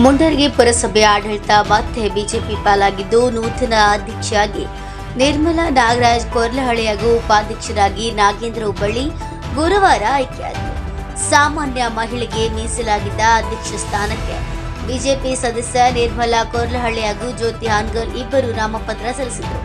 ಮುಂಡರ್ಗಿ ಪುರಸಭೆ ಆಡಳಿತ ಮತ್ತೆ ಬಿಜೆಪಿ ಪಾಲಾಗಿದ್ದು ನೂತನ ಅಧ್ಯಕ್ಷರಾಗಿ ನಿರ್ಮಲಾ ನಾಗರಾಜ್ ಕೊರ್ಲಹಳ್ಳಿ ಹಾಗೂ ಉಪಾಧ್ಯಕ್ಷರಾಗಿ ನಾಗೇಂದ್ರ ಹುಬ್ಬಳ್ಳಿ ಗುರುವಾರ ಆಯ್ಕೆಯಾದರು. ಸಾಮಾನ್ಯ ಮಹಿಳೆಗೆ ಮೀಸಲಾಗಿದ್ದ ಅಧ್ಯಕ್ಷ ಸ್ಥಾನಕ್ಕೆ ಬಿಜೆಪಿ ಸದಸ್ಯ ನಿರ್ಮಲಾ ಕೊರ್ಲಹಳ್ಳಿ ಹಾಗೂ ಜ್ಯೋತಿ ಹಾನ್ಗಲ್ ಇಬ್ಬರು ನಾಮಪತ್ರ ಸಲ್ಲಿಸಿದರು.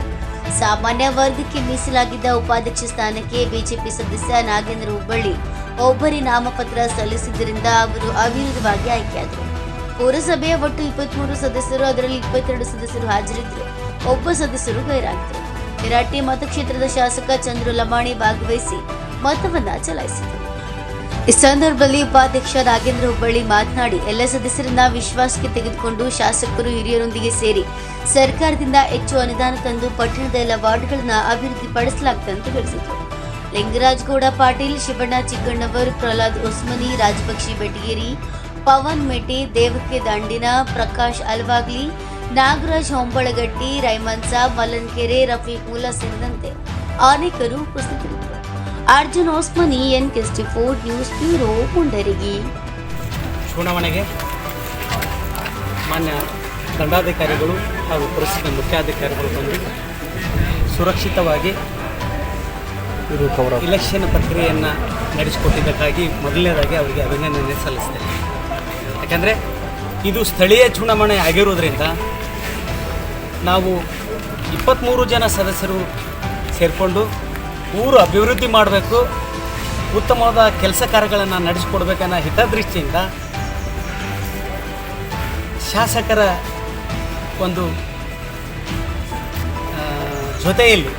ಸಾಮಾನ್ಯ ವರ್ಗಕ್ಕೆ ಮೀಸಲಾಗಿದ್ದ ಉಪಾಧ್ಯಕ್ಷ ಸ್ಥಾನಕ್ಕೆ ಬಿಜೆಪಿ ಸದಸ್ಯ ನಾಗೇಂದ್ರ ಹುಬ್ಬಳ್ಳಿ ಒಬ್ಬರಿ ನಾಮಪತ್ರ ಸಲ್ಲಿಸಿದ್ದರಿಂದ ಅವರು ಅವಿರೋಧವಾಗಿ ಆಯ್ಕೆಯಾದರು. ಪುರಸಭೆಯ ಒಟ್ಟು ಇಪ್ಪತ್ಮೂರು ಸದಸ್ಯರು, ಅದರಲ್ಲಿ ಇಪ್ಪತ್ತೆರಡು ಸದಸ್ಯರು ಹಾಜರಿದ್ದರು. ಒಬ್ಬ ಸದಸ್ಯರು ಗೈರಾಗಿದ್ದರು. ವಿರಾಟಿ ಮತಕ್ಷೇತ್ರದ ಶಾಸಕ ಚಂದ್ರು ಲಮಾಣಿ ಭಾಗವಹಿಸಿ ಮತವನ್ನ ಚಲಾಯಿಸಿದರು. ಈ ಸಂದರ್ಭದಲ್ಲಿ ಉಪಾಧ್ಯಕ್ಷ ನಾಗೇಂದ್ರ ಹುಬ್ಬಳ್ಳಿ ಮಾತನಾಡಿ, ಎಲ್ಲ ಸದಸ್ಯರನ್ನ ವಿಶ್ವಾಸಕ್ಕೆ ತೆಗೆದುಕೊಂಡು ಶಾಸಕರು ಹಿರಿಯರೊಂದಿಗೆ ಸೇರಿ ಸರ್ಕಾರದಿಂದ ಹೆಚ್ಚು ಅನುದಾನ ತಂದು ಪಟ್ಟಣದ ಎಲ್ಲ ವಾರ್ಡ್ಗಳನ್ನ ಅಭಿವೃದ್ಧಿಪಡಿಸಲಾಗುತ್ತದೆ ಅಂತ ತಿಳಿಸಿದರು. ಲಿಂಗರಾಜ್ ಗೌಡ ಪಾಟೀಲ್, ಶಿವಣ್ಣ ಚಿಕ್ಕಣ್ಣವರ್, ಪ್ರಹ್ಲಾದ್ ಉಸ್ಮನಿ ರಾಜಪಕ್ಷಿ ಬೆಟಗೇರಿ ಪವನ್ ಮೆಟಿ ದೇವಕ್ಕೆ ದಂಡಿನ ಪ್ರಕಾಶ್ ಅಲ್ವಾಗ್ಲಿ ನಾಗರಾಜ್ ಹೊಂಬಳಗಟ್ಟಿ ರೈಮನ್ ಸಾಬ್ ಮಲ್ಲನ್ಕೆರೆ ರಫೀಕ್ ಮುಲ್ಲಾ ಸೇರಿದಂತೆ ಅನೇಕರು ಉಪಸ್ಥಿತರಿದ್ದರು. ಅರ್ಜುನ್ ಓಸ್ಮನಿ ಎನ್ ಕೆಸ್ಟಿ ಫೋರ್ ನ್ಯೂಸ್ ಬ್ಯೂರೋ ಮುಂಡರಗಿ. ಚುನಾವಣೆಗೆ ಮಾನ್ಯ ದಂಡಾಧಿಕಾರಿಗಳು ಹಾಗೂ ಪುರಸಭೆ ಮುಖ್ಯಾಧಿಕಾರಿಗಳು ಬಂದು ಸುರಕ್ಷಿತವಾಗಿ ಇಲೆಕ್ಷನ್ ಪ್ರಕ್ರಿಯೆಯನ್ನು ನಡೆಸಿಕೊಟ್ಟಿದ್ದಕ್ಕಾಗಿ ಮೊದಲನೇದಾಗಿ ಅವರಿಗೆ ಅಭಿನಂದನೆ ಸಲ್ಲಿಸ್ತೇನೆ. ಯಾಕಂದರೆ ಇದು ಸ್ಥಳೀಯ ಚುನಾವಣೆ ಆಗಿರೋದ್ರಿಂದ ನಾವು ಇಪ್ಪತ್ತ್ಮೂರು ಜನ ಸದಸ್ಯರು ಸೇರಿಕೊಂಡು ಊರು ಅಭಿವೃದ್ಧಿ ಮಾಡಬೇಕು, ಉತ್ತಮವಾದ ಕೆಲಸ ಕಾರ್ಯಗಳನ್ನು ನಡೆಸಿಕೊಡ್ಬೇಕನ್ನೋ ಹಿತದೃಷ್ಟಿಯಿಂದ ಶಾಸಕರ ಒಂದು ಜೊತೆಯಲ್ಲಿ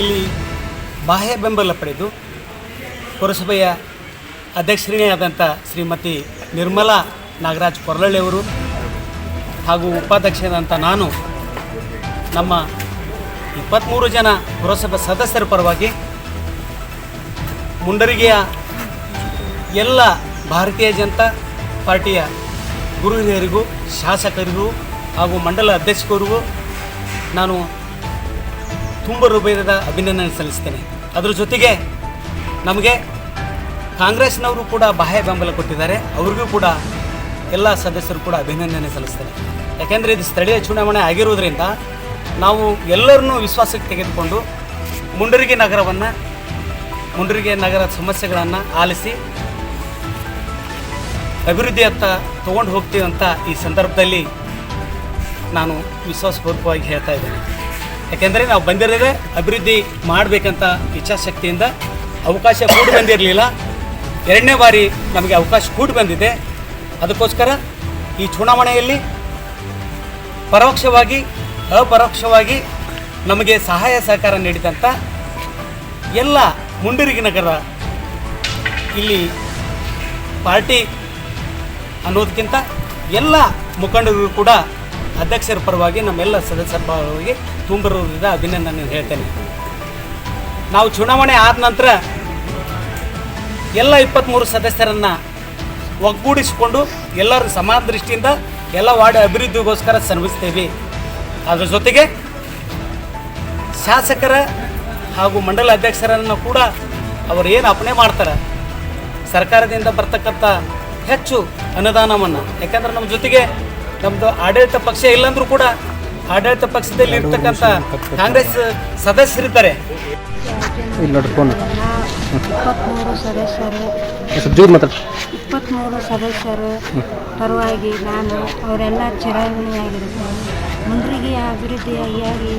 ಇಲ್ಲಿ ಬಾಹ್ಯ ಬೆಂಬಲ ಪಡೆದು ಪುರಸಭೆಯ ಅಧ್ಯಕ್ಷರೇ ಆದಂಥ ಶ್ರೀಮತಿ ನಿರ್ಮಲಾ ನಾಗರಾಜ್ ಕೊರಳಳ್ಳಿಯವರು ಹಾಗೂ ಉಪಾಧ್ಯಕ್ಷರಾದಂಥ ನಾನು ನಮ್ಮ ಇಪ್ಪತ್ತ್ಮೂರು ಜನ ಪುರಸಭೆ ಸದಸ್ಯರ ಪರವಾಗಿ ಮುಂಡರಿಗೆಯ ಎಲ್ಲ ಭಾರತೀಯ ಜನತಾ ಪಾರ್ಟಿಯ ಗುರು ಹಿರಿಯರಿಗೂ, ಶಾಸಕರಿಗೂ ಹಾಗೂ ಮಂಡಲ ಅಧ್ಯಕ್ಷರಿಗೂ ನಾನು ತುಂಬ ಹೃದಯದ ಅಭಿನಂದನೆ ಸಲ್ಲಿಸ್ತೇನೆ. ಅದರ ಜೊತೆಗೆ ನಮಗೆ ಕಾಂಗ್ರೆಸ್ನವರು ಕೂಡ ಬಾಹ್ಯ ಬೆಂಬಲ ಕೊಟ್ಟಿದ್ದಾರೆ. ಅವ್ರಿಗೂ ಕೂಡ ಎಲ್ಲ ಸದಸ್ಯರು ಕೂಡ ಅಭಿನಂದನೆ ಸಲ್ಲಿಸ್ತಾರೆ. ಯಾಕೆಂದರೆ ಇದು ಸ್ಥಳೀಯ ಚುನಾವಣೆ ಆಗಿರೋದ್ರಿಂದ ನಾವು ಎಲ್ಲರನ್ನೂ ವಿಶ್ವಾಸಕ್ಕೆ ತೆಗೆದುಕೊಂಡು ಮುಂಡರಿಗೆ ನಗರವನ್ನು, ಮುಂಡರಿಗೆ ನಗರ ಸಮಸ್ಯೆಗಳನ್ನು ಆಲಿಸಿ ಅಭಿವೃದ್ಧಿಯತ್ತ ತೊಗೊಂಡು ಅಂತ ಈ ಸಂದರ್ಭದಲ್ಲಿ ನಾನು ವಿಶ್ವಾಸಪೂರ್ವಕವಾಗಿ ಹೇಳ್ತಾ ಇದ್ದೇನೆ. ಯಾಕೆಂದರೆ ನಾವು ಬಂದಿರೋದೇ ಅಭಿವೃದ್ಧಿ ಮಾಡಬೇಕಂತ ಇಚ್ಛಾಶಕ್ತಿಯಿಂದ. ಅವಕಾಶ ಕೂಡ ಬಂದಿರಲಿಲ್ಲ. ಎರಡನೇ ಬಾರಿ ನಮಗೆ ಅವಕಾಶ ಕೂಡಿ ಬಂದಿದೆ. ಅದಕ್ಕೋಸ್ಕರ ಈ ಚುನಾವಣೆಯಲ್ಲಿ ಪರೋಕ್ಷವಾಗಿ, ಅಪರೋಕ್ಷವಾಗಿ ನಮಗೆ ಸಹಾಯ ಸಹಕಾರ ನೀಡಿದಂಥ ಎಲ್ಲ ಮುಂಡರಿಗಿ ನಗರ ಇಲ್ಲಿ ಪಾರ್ಟಿ ಅನ್ನೋದಕ್ಕಿಂತ ಎಲ್ಲ ಮುಖಂಡರು ಕೂಡ ಅಧ್ಯಕ್ಷರ ಪರವಾಗಿ ನಮ್ಮೆಲ್ಲ ಸದಸ್ಯರ ಪರವಾಗಿ ತುಂಬಿರೋದ್ರಿಂದ ಅಭಿನಂದನೆ ಹೇಳ್ತೇನೆ. ನಾವು ಚುನಾವಣೆ ಆದ ನಂತರ ಎಲ್ಲ ಇಪ್ಪತ್ತ್ಮೂರು ಸದಸ್ಯರನ್ನು ಒಗ್ಗೂಡಿಸಿಕೊಂಡು ಎಲ್ಲರ ಸಮಾನ ದೃಷ್ಟಿಯಿಂದ ಎಲ್ಲ ವಾರ್ಡ್ ಅಭಿವೃದ್ಧಿಗೋಸ್ಕರ ಶ್ರಮಿಸ್ತೇವೆ. ಅದರ ಜೊತೆಗೆ ಶಾಸಕರ ಹಾಗೂ ಮಂಡಲ ಅಧ್ಯಕ್ಷರನ್ನು ಕೂಡ ಅವರು ಏನು ಅಪಣೆ ಮಾಡ್ತಾರೆ? ಸರ್ಕಾರದಿಂದ ಬರ್ತಕ್ಕಂಥ ಹೆಚ್ಚು ಅನುದಾನವನ್ನು. ಯಾಕಂದ್ರೆ ನಮ್ಮ ಜೊತೆಗೆ ನಮ್ಮದು ಆಡಳಿತ ಪಕ್ಷ ಇಲ್ಲಂದ್ರೂ ಕೂಡ ಆಡಳಿತ ಪಕ್ಷದಲ್ಲಿ ಇರ್ತಕ್ಕಂಥ ಕಾಂಗ್ರೆಸ್ ಸದಸ್ಯರಿದ್ದಾರೆ. ಇಪ್ಪತ್ತ್ಮೂರು ಸದಸ್ಯರು. ಸ್ವಲ್ಪ ಜೋರು ಮಾತಾಡಿ. ಇಪ್ಪತ್ತ್ಮೂರು ಸದಸ್ಯರು. ಪರವಾಗಿ ನಾನು ಅವರೆಲ್ಲ ಚುನಾವಣೆಯಾಗಿರುತ್ತೇನೆ ಮುಂದ್ರಿಗೆ ಅಭಿವೃದ್ಧಿಯಾಗಿ